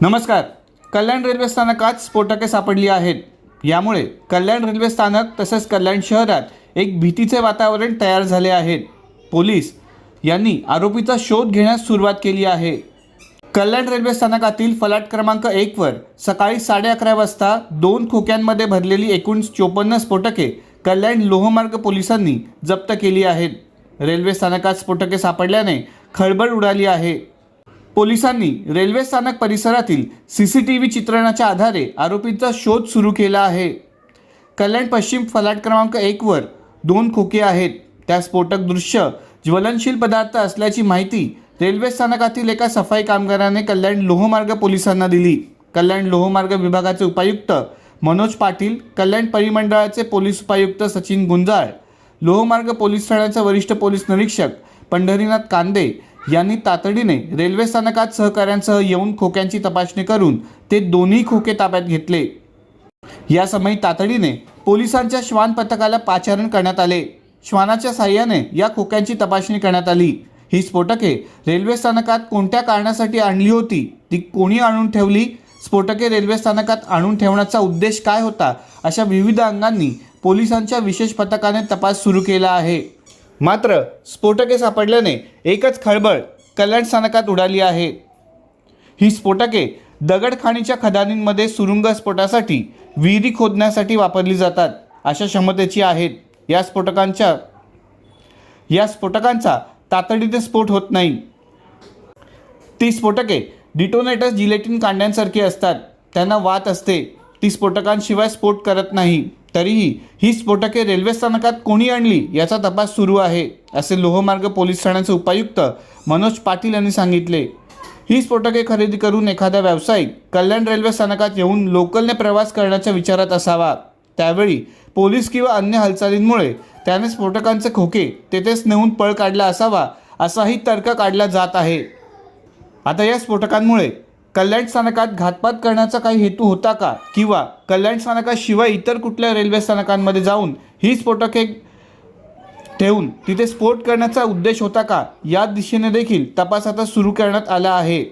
नमस्कार. कल्याण रेल्वे स्थानकात स्फोटके सापडली आहेत. यामुळे कल्याण रेल्वे स्थानक तसेच कल्याण शहरात एक भीतीचे वातावरण तयार झाले आहे. पोलीस यांनी आरोपीचा शोध घेण्यास सुरुवात केली आहे. कल्याण रेल्वे स्थानकातील फलाट क्रमांक एकवर सकाळी साडे अकरा वाजता दोन खोक्यांमध्ये भरलेली एकूण चोपन्न स्फोटके कल्याण लोहमार्ग पोलिसांनी जप्त केली आहेत. रेल्वे स्थानकात स्फोटके सापडल्याने खळबळ उडाली आहे. पोलिसांनी रेल्वे स्थानक परिसरातील सी सी टी व्ही चित्रणाच्या आधारे आरोपींचा शोध सुरू केला आहे. कल्याण पश्चिम फलाट क्रमांक एकवर दोन खोके आहेत. त्या स्फोटक दृश्य ज्वलनशील पदार्थ असल्याची माहिती रेल्वे स्थानकातील एका सफाई कामगाराने कल्याण लोहमार्ग पोलिसांना दिली. कल्याण लोहमार्ग विभागाचे उपायुक्त मनोज पाटील कल्याण परिमंडळाचे पोलीस उपायुक्त सचिन गुंजाळ लोहमार्ग पोलीस ठाण्याचे वरिष्ठ पोलीस निरीक्षक पंढरीनाथ कांदे यांनी तातडीने रेल्वे स्थानकात सहकाऱ्यांसह येऊन खोक्यांची तपासणी करून ते दोन्ही खोके ताब्यात घेतले. या समयी तातडीने पोलिसांच्या श्वान पथकाला पाचारण करण्यात आले. श्वानाच्या साह्याने या खोक्यांची तपासणी करण्यात आली. ही स्फोटके रेल्वे स्थानकात कोणत्या कारणासाठी आणली होती ती कोणी आणून ठेवली स्फोटके रेल्वे स्थानकात आणून ठेवण्याचा उद्देश काय होता अशा विविध अंगांनी पोलिसांच्या विशेष पथकाने तपास सुरू केला आहे. मात्र स्फोटके सापडल्याने एकच खळबळ कल्याण स्थानकात उडाली आहे. ही स्फोटके दगडखाणीच्या खदानींमध्ये सुरुंग स्फोटासाठी विहिरी खोदण्यासाठी वापरली जातात अशा क्षमतेची आहेत. या स्फोटकांच्या या स्फोटकांचा तातडीने स्फोट होत नाही. ती स्फोटके डिटोनेटर्स जिलेटिन कांड्यांसारखी असतात. त्यांना वात असते. ती स्फोटकांशिवाय स्फोट करत नाही. तरीही ही स्फोटके रेल्वे स्थानकात कोणी आणली याचा तपास सुरू आहे असे लोहमार्ग पोलीस ठाण्याचे उपायुक्त मनोज पाटील यांनी सांगितले. ही स्फोटके खरेदी करून एखादा व्यावसायिक कल्याण रेल्वे स्थानकात येऊन लोकलने प्रवास करण्याच्या विचारात असावा. त्यावेळी पोलीस किंवा अन्य हालचालींमुळे त्याने स्फोटकांचे खोके तेथेच नेऊन पळ काढला असावा असाही तर्क काढला जात आहे. आता या स्फोटकांमुळे कल्याण स्थानकात घातपात करण्याचा काही हेतू होता का? किंवा कल्याण स्थानकाशिवाय इतर कुठल्या रेल्वे स्थानकांमध्ये जाऊन ही स्फोटके ठेवून तिथे स्फोट करण्याचा उद्देश होता का? या दिशेने देखील तपास आता सुरू करण्यात आला आहे.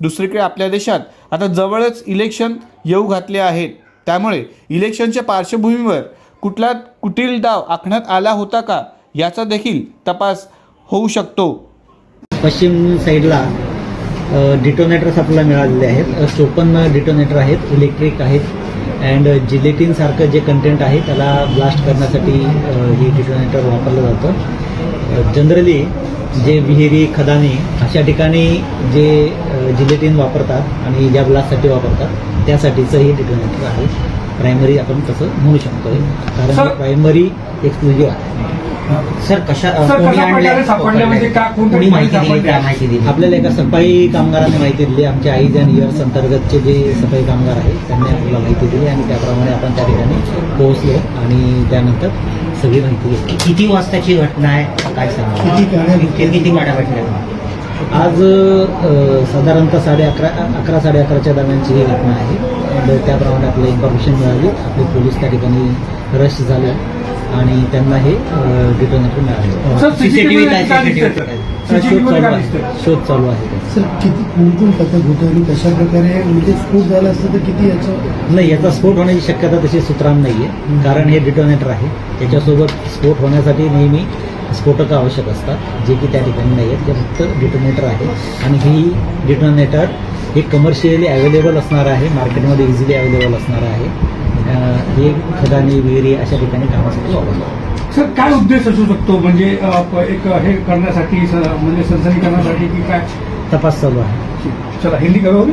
दुसरीकडे आपल्या देशात आता जवळच इलेक्शन येऊ घातले आहेत. त्यामुळे इलेक्शनच्या पार्श्वभूमीवर कुठला कुटील डाव आखण्यात आला होता का? याचा देखील तपास होऊ शकतो. पश्चिम साईडला डिटोनेटर्स आपल्याला मिळालेले आहेत. चोपन्न डिटोनेटर आहेत इलेक्ट्रिक आहेत अँड जिलेटिन सारखं जे कंटेंट आहे त्याला ब्लास्ट करण्यासाठी हे डिटोनेटर वापरलं जातं. जनरली जे विहिरी खदानी अशा ठिकाणी जे जिलेटिन वापरतात आणि ज्या ब्लास्टसाठी वापरतात त्यासाठीचं हे डिटोनेटर आहे. प्रायमरी आपण तसं म्हणू शकतो कारण प्रायमरी एक्सक्लुझिव्ह आहे. सर कशा सर, कोणी कशा आणले प्रकारे सापडले? म्हणजे का- कोणत्या कोणी माहिती दिली? काय? माहिती दिली? आपल्याला एका सफाई कामगाराने माहिती दिली. आमच्या आईज अँड इयर्स अंतर्गतचे जे सफाई कामगार आहेत त्यांनी आपल्याला माहिती दिली आणि त्याप्रमाणे आपण त्या ठिकाणी पोहोचलो आणि त्यानंतर सगळी माहिती घेतली. किती वाजताची घटना आहे? काय सांगा? किती किती गाड्या भेटल्या आज अ, साधारणतः साडे अकरा अकरा साडे अकराच्या दरम्यानची ही घटना आहे. आणि त्याप्रमाणे आपल्याला इन्फॉर्मेशन मिळाली. आपले पोलीस त्या ठिकाणी रश झाले. आणि त्यांना हे डिटोनेटर मिळाले. सीसीटीव्ही? शोध चालू आहे. दिसतंय? शोध चालू आहे. सर किती कोण कोण पथक होतं आणि कशा प्रकारे म्हणजे स्फोट झाला असतं तर किती याचं? नाही याचा स्फोट होण्याची शक्यता तशी सुतराम नाही आहे कारण हे डिटोनेटर आहे. त्याच्यासोबत स्फोट होण्यासाठी नेहमी स्फोटकं आवश्यक असतात जे की त्या ठिकाणी नाही आहेत ते फक्त डिटोनेटर आहे. आणि ही डिटोनेटर हे कमर्शियली अवेलेबल असणार आहे. मार्केटमध्ये इझिली अवेलेबल असणार आहे. हे खदानी विहिरी अशा ठिकाणी कामासाठी वापरतात सर काय उद्देश असू शकतो? म्हणजे अ, एक हे करण्यासाठी स- म्हणजे सनसनी करण्यासाठी की काय? तपास चालू आहे. चला हिंदी करूँ